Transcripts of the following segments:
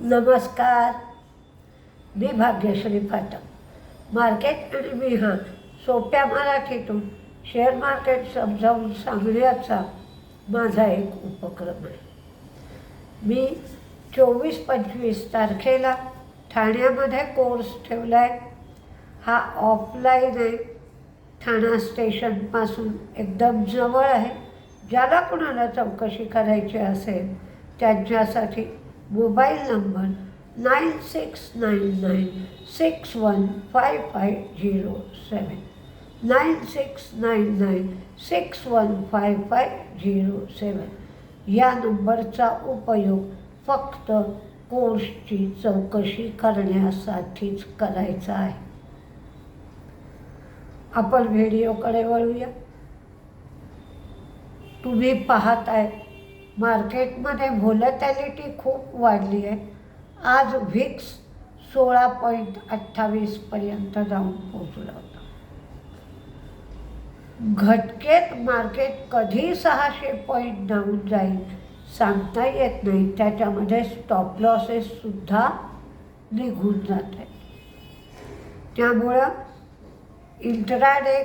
नमस्कार. मी भाग्यश्री फाटक मार्केट आणि मी हा सोप्या मराठीतून शेअर मार्केट समजावून सांगण्याचा माझा एक उपक्रम आहे. मी चोवीस पंचवीस तारखेला ठाण्यामध्ये कोर्स ठेवला आहे हा ऑफलाईन आहे. ठाणा स्टेशनपासून एकदम जवळ आहे. ज्याला कुणाला चौकशी करायची असेल त्यांच्यासाठी mobile number nine six nine nine six one five five zero seven nine six nine nine six one five five zero seven या नंबरचा उपयोग फक्त कोर्सची चौकशी करण्यासाठीच करायचा आहे. आपण व्हिडिओकडे वळूया. तुम्ही पाहत आहे मार्केटमध्ये व्होलटॅलिटी खूप वाढली आहे. आज व्हिक्स सोळा पॉईंट अठ्ठावीसपर्यंत जाऊन पोचलं होतं. घटकेत मार्केट कधी सहाशे पॉईंट डाऊन जाईल सांगता येत नाही. त्याच्यामध्ये स्टॉप लॉसेससुद्धा निघून जात आहेत. त्यामुळं इंट्राडे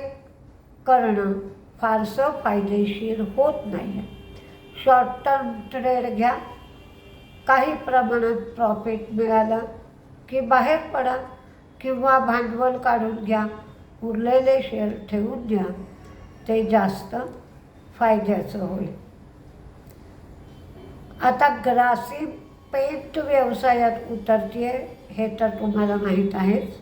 करणं फारसं फायदेशीर होत नाही आहे शॉर्ट टर्म ट्रेड घ्या. काही प्रमाणात प्रॉफिट मिळालं की बाहेर पडा किंवा भांडवल काढून घ्या. उरलेले शेअर ठेवून द्या. ते जास्त फायद्याचं होईल. आता ग्रासी पेंट व्यवसायात उतरते हे तर तुम्हाला माहीत आहेच.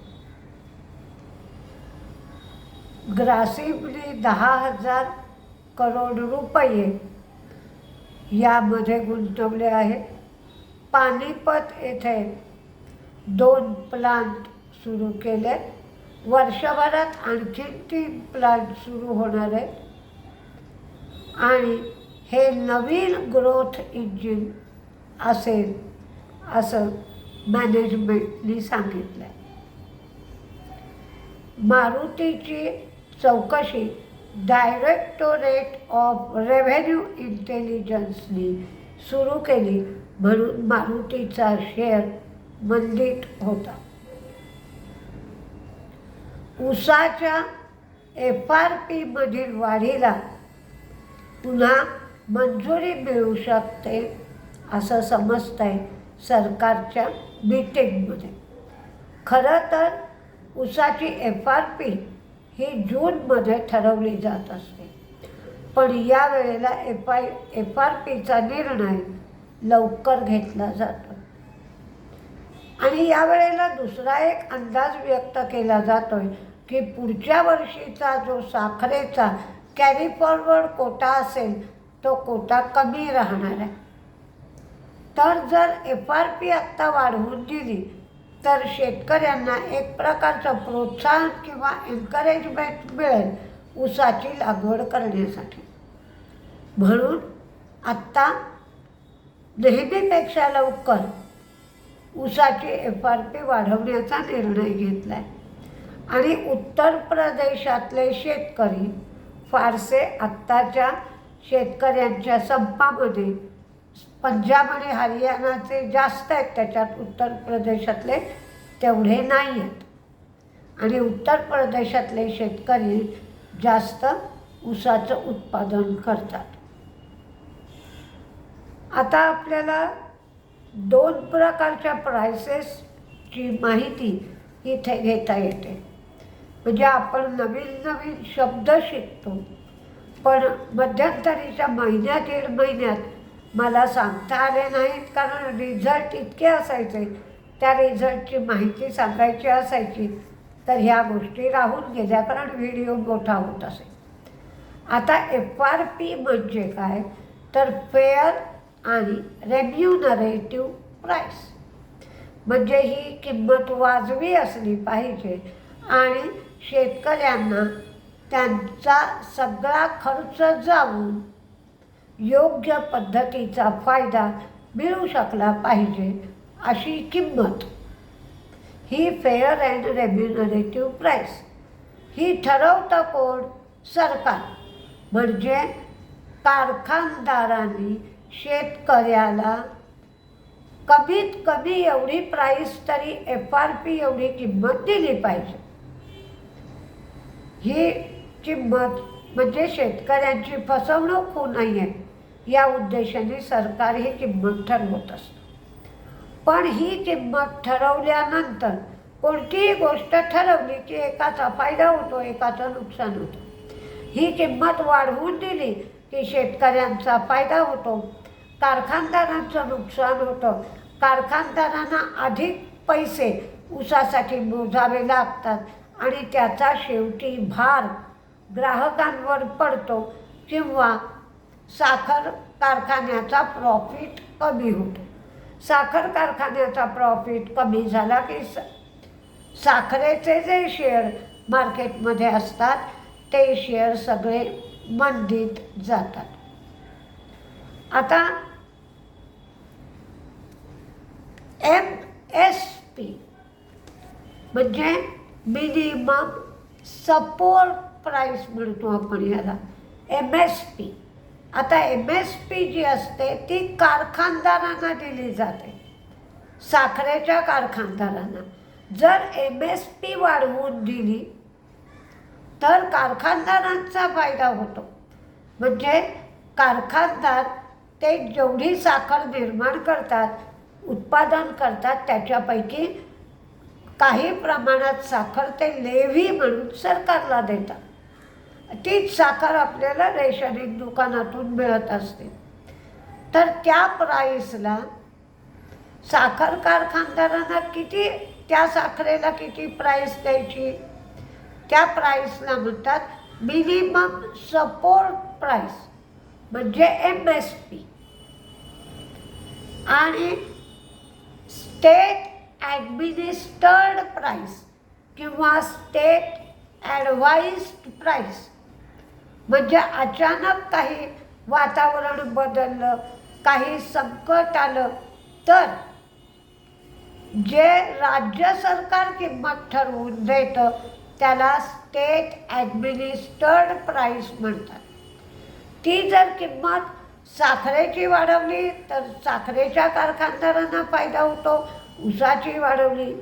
ग्रासिमने दहा हजार करोड रुपये यामध्ये गुंतवले आहेत पानिपत येथे दोन प्लांट सुरू केले. वर्षभरात आणखी तीन प्लांट सुरू होणार आहेत. आणि हे नवीन ग्रोथ इंजिन असेल असं मॅनेजमेंटनी सांगितलं आहे मारुतीची चौकशी डायरेक्टोरेट ऑफ रेव्हेन्यू इंटेलिजन्सनी सुरू केली म्हणून मारुतीचा शेअर मंदीत होता. उसाच्या एफ आर पीमधील वाढीला पुन्हा मंजुरी मिळू शकते असं समजतं आहे सरकारच्या मीटिंगमध्ये खरं तर उसाची एफ आर पी ही जूनमध्ये ठरवली जात असते. पण या वेळेला एफ आय एफ आर पीचा निर्णय लवकर घेतला जातो. आणि यावेळेला दुसरा एक अंदाज व्यक्त केला जातोय की पुढच्या वर्षीचा जो साखरेचा कॅरी फॉरवर्ड कोटा असेल तो कोटा कमी राहणार आहे. तर जर एफ आर पी आत्ता वाढवून दिली तर शेतकऱ्यांना एक प्रकारचं प्रोत्साहन किंवा एन्करेजमेंट मिळेल ऊसाची लागवड करण्यासाठी. म्हणून आत्ता नेहमीपेक्षा लवकर ऊसाची एफ आर पी वाढवण्याचा निर्णय घेतला आहे आणि उत्तर प्रदेशातले शेतकरी फारसे आत्ताच्या शेतकऱ्यांच्या संपामध्ये पंजाब आणि हरियाणाचे जास्त आहेत त्याच्यात उत्तर प्रदेशातले तेवढे नाही आहेत आणि उत्तर प्रदेशातले शेतकरी जास्त ऊसाचं उत्पादन करतात. आता आपल्याला दोन प्रकारच्या प्रायसेसची माहिती इथे घेता येते. म्हणजे आपण नवीन नवीन शब्द शिकतो पण मध्यंतरीच्या महिन्यात दीड महिन्यात मला सांगता आले नाहीत कारण रिझल्ट इतके असायचे. त्या रिझल्टची माहिती सांगायची असायची तर ह्या गोष्टी राहून गेल्या कारण व्हिडिओ मोठा होत असे. आता एफ आर पी म्हणजे काय? तर फेअर आणि रेम्युनरेटिव्ह प्राईस म्हणजे ही किंमत वाजवी असली पाहिजे आणि शेतकऱ्यांना त्यांचा सगळा खर्च जाऊन योग्य पद्धतीचा फायदा मिळू शकला पाहिजे अशी किंमत. ही फेअर अँड रेम्युनरेटिव्ह प्राईस ही ठरवतं कोण? सरकार. म्हणजे कारखानदारांनी शेतकऱ्याला कमीत कमी एवढी प्राईस तरी एफ आर पी एवढी किंमत दिली पाहिजे. ही किंमत म्हणजे शेतकऱ्यांची फसवणूक होऊ नये. या उद्देशाने सरकार ही किंमत ठरवत असतं. पण ही किंमत ठरवल्यानंतर कोणतीही गोष्ट ठरवली की एकाचा फायदा होतो एकाचं नुकसान होतं. ही किंमत वाढवून दिली की शेतकऱ्यांचा फायदा होतो कारखानदारांचं नुकसान होतं. कारखानदारांना अधिक पैसे ऊसासाठी मोजावे लागतात आणि त्याचा शेवटी भार ग्राहकांवर पडतो किंवा साखर कारखान्याचा प्रॉफिट कमी होतो. साखर कारखान्याचा प्रॉफिट कमी झाला की स साखरेचे जे शेअर मार्केटमध्ये असतात ते शेअर सगळे मंदीत जातात. आता एम एस पी म्हणजे मिनिमम सपोर्ट प्राईस म्हणतो आपण याला. एम एस पी आता एम एस पी जी असते ती कारखानदारांना दिली जाते. साखरेच्या कारखानदारांना. जर एम एस पी वाढवून दिली तर कारखानदारांचा फायदा होतो. म्हणजे कारखानदार ते जेवढी साखर निर्माण करतात उत्पादन करतात त्याच्यापैकी काही प्रमाणात साखर ते लेव्ही म्हणून सरकारला देतात. तीच साखर आपल्याला रेशनिंग दुकानातून मिळत असते. तर त्या प्राईसला साखर कारखानदारांना किती त्या साखरेला किती प्राईस द्यायची? त्या प्राईसला म्हणतात मिनिमम सपोर्ट प्राईस म्हणजे एम एस पी आणि स्टेट ॲडमिनिस्टर्ड प्राईस किंवा स्टेट ॲडवाइस्ड प्राईस म्हणजे अचानक काही वातावरण बदललं काही संकट आलं तर जे राज्य सरकार किंमत ठरवून देतं त्याला स्टेट ॲडमिनिस्टर्ड प्राईस म्हणतात. ती जर किंमत साखरेची वाढवली तर साखरेच्या कारखानदारांना फायदा होतो ऊसाची वाढवली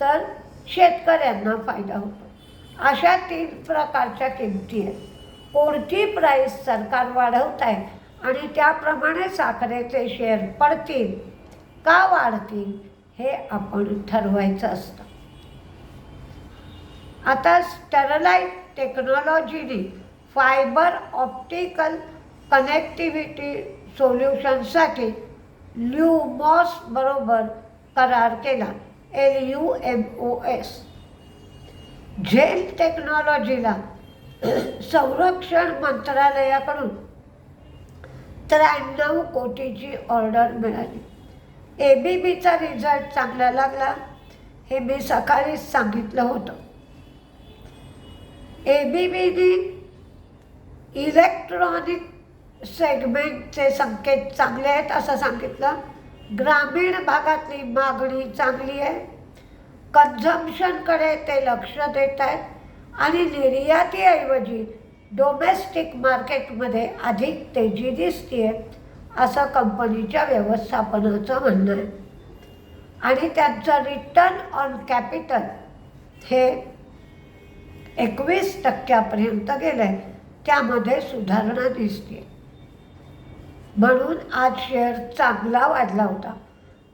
तर शेतकऱ्यांना फायदा होतो. अशा तीन प्रकारच्या किमती आहेत. कोणती प्राईस सरकार वाढवत आहे आणि त्याप्रमाणे साखरेचे शेअर पडतील का वाढतील हे आपण ठरवायचं असतं. आता स्टरलाईट टेक्नॉलॉजीने फायबर ऑप्टिकल कनेक्टिव्हिटी सोल्युशनसाठी ल्यूमॉस बरोबर करार केला L U M O S झेल टेक्नॉलॉजीला संरक्षण मंत्रालयाकडून त्र्याण्णव कोटीची ऑर्डर मिळाली. ए बी बीचा रिझल्ट चांगला लागला हे मी सकाळीच सांगितलं होतं. ए बी बीने इलेक्ट्रॉनिक सेगमेंटचे संकेत चांगले आहेत असं सांगितलं. ग्रामीण भागातली मागणी चांगली आहे. कन्झम्शनकडे ते लक्ष देत आहेत. आणि निर्यातीऐवजी डोमेस्टिक मार्केटमध्ये अधिक तेजी दिसते असं कंपनीच्या व्यवस्थापनाचं म्हणणं आहे. आणि त्यांचं रिटर्न ऑन कॅपिटल हे एकवीस टक्क्यापर्यंत गेलं आहे त्यामध्ये सुधारणा दिसते म्हणून आज शेअर चांगला वाढला होता.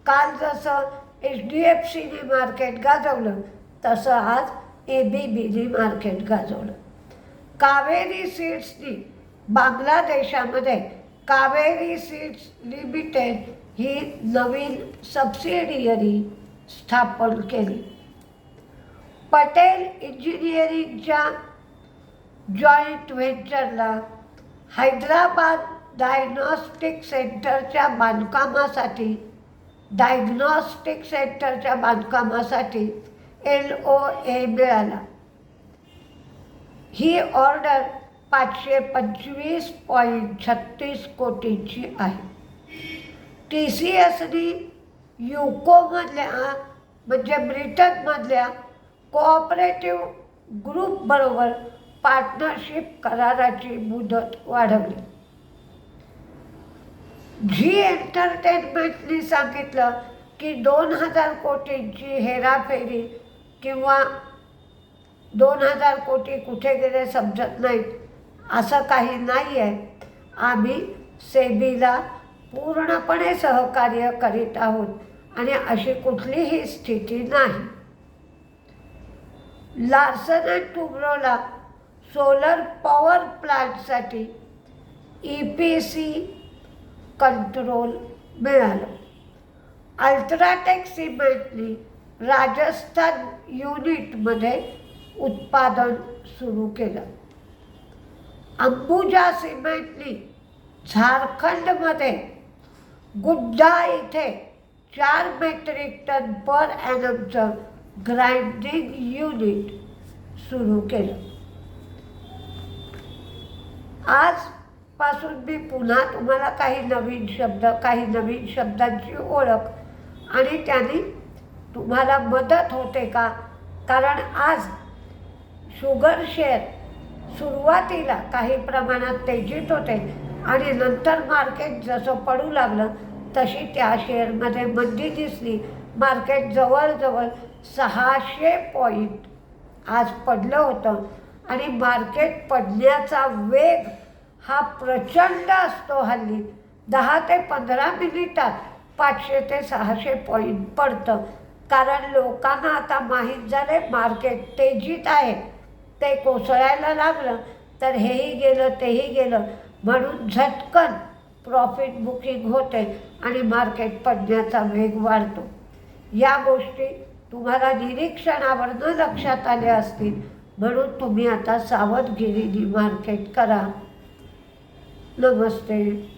काल जसं एच डी एफ सीने मार्केट गाजवलं तसं आज ए बी बीने मार्केट गाजवलं कावेरी सीड्सनी बांगलादेशामध्ये कावेरी सीड्स लिमिटेड ही नवीन सबसिडियरी स्थापन केली. पटेल इंजिनिअरिंगच्या जॉईंट व्हेंचरला हैदराबाद डायग्नॉस्टिक सेंटरच्या बांधकामासाठी डायग्नॉस्टिक सेंटरच्या बांधकामासाठी एल ओ ए मिळाला ही ऑर्डर पाचशे पंचवीस पॉईंट छत्तीस कोटींची आहे. टी सी एसनी युकोमधल्या म्हणजे ब्रिटनमधल्या कोऑपरेटिव्ह ग्रुपबरोबर पार्टनरशिप कराराची मुदत वाढवली. झी एंटरटेनमेंटनी सांगितलं की दोन हजार कोटींची हेराफेरी किंवा दोन हजार कोटी कुठे गेले समजत नाहीत. असं काही नाही आहे आम्ही सेबीला पूर्णपणे सहकार्य करीत आहोत आणि अशी कुठलीही स्थिती नाही. लार्सन अँड टुब्रोला सोलर पॉवर प्लांटसाठी ई पी सी कंट्रोल मिळालं. अल्ट्राटेक सिमेंटनी राजस्थान युनिटमध्ये उत्पादन सुरू केलं. अंबुजा सिमेंटनी झारखंडमध्ये गुड्डा इथे चार मेट्रिक टन पर ॲनमचं ग्राइंडिंग युनिट सुरू केलं. आजपासून मी पुन्हा तुम्हाला काही नवीन शब्द काही नवीन शब्दांची ओळख आणि त्यांनी तुम्हाला मदत होते का? कारण आज शुगर शेअर सुरुवातीला काही प्रमाणात तेजीत होते आणि नंतर मार्केट जसं पडू लागलं तशी त्या शेअरमध्ये मंदी दिसली. मार्केट जवळजवळ सहाशे पॉईंट आज पडलं होतं. आणि मार्केट पडण्याचा वेग हा प्रचंड असतो हल्ली. दहा ते पंधरा मिनिटात पाचशे ते सहाशे पॉईंट पडतं. कारण लोकांना आता माहीत झालं आहे मार्केट तेजीत आहे. ते कोसळायला लागलं तर हेही गेलं तेही गेलं. म्हणून झटकन प्रॉफिट बुकिंग होते आणि मार्केट पडण्याचा वेग वाढतो. या गोष्टी तुम्हाला निरीक्षणावरनं लक्षात आल्या असतील. म्हणून तुम्ही आता सावधगिरीने मार्केट करा. नमस्ते.